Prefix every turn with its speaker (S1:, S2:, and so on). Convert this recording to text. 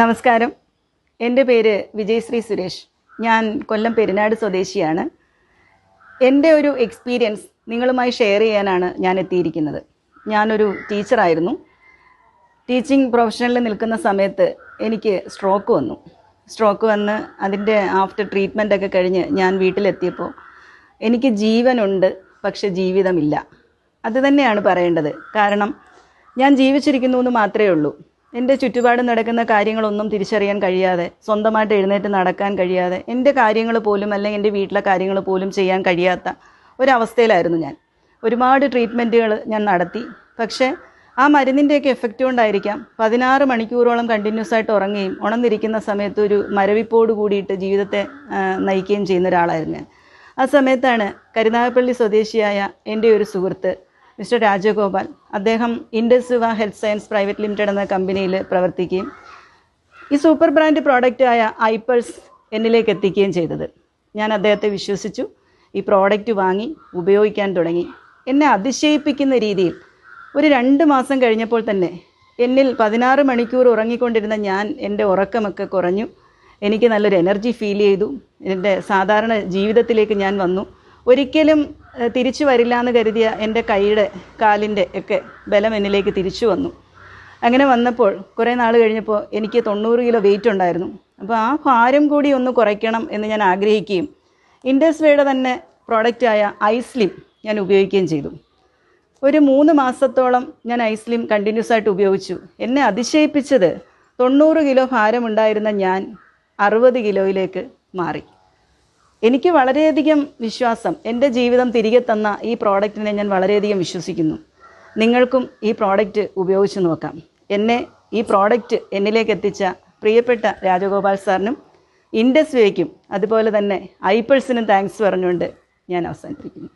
S1: നമസ്കാരം. എന്റെ പേര് വിജയശ്രീ സുരേഷ്. ഞാൻ കൊല്ലം പെരിനാട് സ്വദേശിയാണ്. എന്റെ ഒരു എക്സ്പീരിയൻസ് നിങ്ങളുമായി ഷെയർ ചെയ്യാനാണ് ഞാൻ എത്തിയിരിക്കുന്നത്. ഞാനൊരു ടീച്ചറായിരുന്നു ടീച്ചിങ് പ്രൊഫഷനിൽ നിൽക്കുന്ന സമയത്ത് എനിക്ക് സ്ട്രോക്ക് വന്നു. സ്ട്രോക്ക് വന്ന് അതിന്റെ ആഫ്റ്റർ ട്രീറ്റ്മെന്റ് ഒക്കെ കഴിഞ്ഞ് ഞാൻ വീട്ടിലെത്തിയപ്പോൾ എനിക്ക് ജീവനുണ്ട് പക്ഷെ ജീവിതമില്ല. അതുതന്നെയാണ് പറയേണ്ടത്. കാരണം ഞാൻ ജീവിച്ചിരിക്കുന്നു എന്ന് മാത്രമേ ഉള്ളൂ. എന്റെ ചുറ്റുപാട് നടക്കുന്ന കാര്യങ്ങളൊന്നും തിരിച്ചറിയാൻ കഴിയാതെ സ്വന്തമായിട്ട് എഴുന്നേറ്റ് നടക്കാൻ കഴിയാതെ എന്റെ കാര്യങ്ങൾ പോലും അല്ലെങ്കിൽ എന്റെ വീട്ടിലെ കാര്യങ്ങൾ പോലും ചെയ്യാൻ കഴിയാത്ത ഒരവസ്ഥയിലായിരുന്നു ഞാൻ. ഒരുപാട് ട്രീറ്റ്മെന്റുകൾ ഞാൻ നടത്തി. പക്ഷേ ആ മരുന്നിന്റെയൊക്കെ എഫക്റ്റ് കൊണ്ടായിരിക്കാം പതിനാറ് മണിക്കൂറോളം കണ്ടിന്യൂസ് ആയിട്ട് ഉറങ്ങുകയും ഉണർന്നിരിക്കുന്ന സമയത്ത് ഒരു മരവിപ്പോട് കൂടിയിട്ട് ജീവിതത്തെ നയിക്കുകയും ചെയ്യുന്ന ഒരാളായിരുന്നു ഞാൻ. ആ സമയത്താണ് കരുനാഗപ്പള്ളി സ്വദേശിയായ എന്റെ ഒരു സുഹൃത്ത് മിസ്റ്റർ രാജഗോപാൽ അദ്ദേഹം ഇൻഡസ്വ ഹെൽത്ത് സയൻസ് പ്രൈവറ്റ് ലിമിറ്റഡ് എന്ന കമ്പനിയിൽ പ്രവർത്തിക്കുകയും ഈ സൂപ്പർ ബ്രാൻഡ് പ്രോഡക്റ്റായ ഐപ്പൾസ് എന്നിലേക്ക് എത്തിക്കുകയും ചെയ്തത്. ഞാൻ അദ്ദേഹത്തെ വിശ്വസിച്ചു. ഈ പ്രോഡക്റ്റ് വാങ്ങി ഉപയോഗിക്കാൻ തുടങ്ങി. എന്നെ അതിശയിപ്പിക്കുന്ന രീതിയിൽ ഒരു രണ്ട് മാസം കഴിഞ്ഞപ്പോൾ തന്നെ എന്നിൽ പതിനാറ് മണിക്കൂർ ഉറങ്ങിക്കൊണ്ടിരുന്ന ഞാൻ എന്റെ ഉറക്കമൊക്കെ കുറഞ്ഞു. എനിക്ക് നല്ലൊരു എനർജി ഫീൽ ചെയ്തു. എന്റെ സാധാരണ ജീവിതത്തിലേക്ക് ഞാൻ വന്നു. ഒരിക്കലും തിരിച്ചു വരില്ല എന്ന് കരുതിയ എന്റെ കൈയുടെ കാലിന്റെ ഒക്കെ ബലം എന്നിലേക്ക് തിരിച്ചു വന്നു. അങ്ങനെ വന്നപ്പോൾ കുറേ നാൾ കഴിഞ്ഞപ്പോൾ എനിക്ക് തൊണ്ണൂറ് കിലോ വെയിറ്റ് ഉണ്ടായിരുന്നു. അപ്പോൾ ആ ഭാരം കൂടി ഒന്ന് കുറയ്ക്കണം എന്ന് ഞാൻ ആഗ്രഹിക്കുകയും ഇൻഡസ്വേയുടെ തന്നെ പ്രോഡക്റ്റായ ഐസ്ലിം ഞാൻ ഉപയോഗിക്കുകയും ചെയ്തു. ഒരു മൂന്ന് മാസത്തോളം ഞാൻ ഐസ്ലിം കണ്ടിന്യൂസ് ആയിട്ട് ഉപയോഗിച്ചു. എന്നെ അതിശയിപ്പിച്ചത് തൊണ്ണൂറ് കിലോ ഭാരമുണ്ടായിരുന്ന ഞാൻ അറുപത് കിലോയിലേക്ക് മാറി. എനിക്ക് വളരെയധികം വിശ്വാസം എന്റെ ജീവിതം തിരികെ തന്ന ഈ പ്രോഡക്റ്റിനെ ഞാൻ വളരെയധികം വിശ്വസിക്കുന്നു. നിങ്ങൾക്കും ഈ പ്രോഡക്റ്റ് ഉപയോഗിച്ച് നോക്കാം. എന്നെ ഈ പ്രോഡക്റ്റ് എന്നിലേക്ക് എത്തിച്ച പ്രിയപ്പെട്ട രാജഗോപാൽ സാറിനും ഇൻഡസ്വേക്കും അതുപോലെ തന്നെ ഐപ്പിൾസിനും താങ്ക്സ് പറഞ്ഞുകൊണ്ട് ഞാൻ അവസാനിപ്പിക്കുന്നു.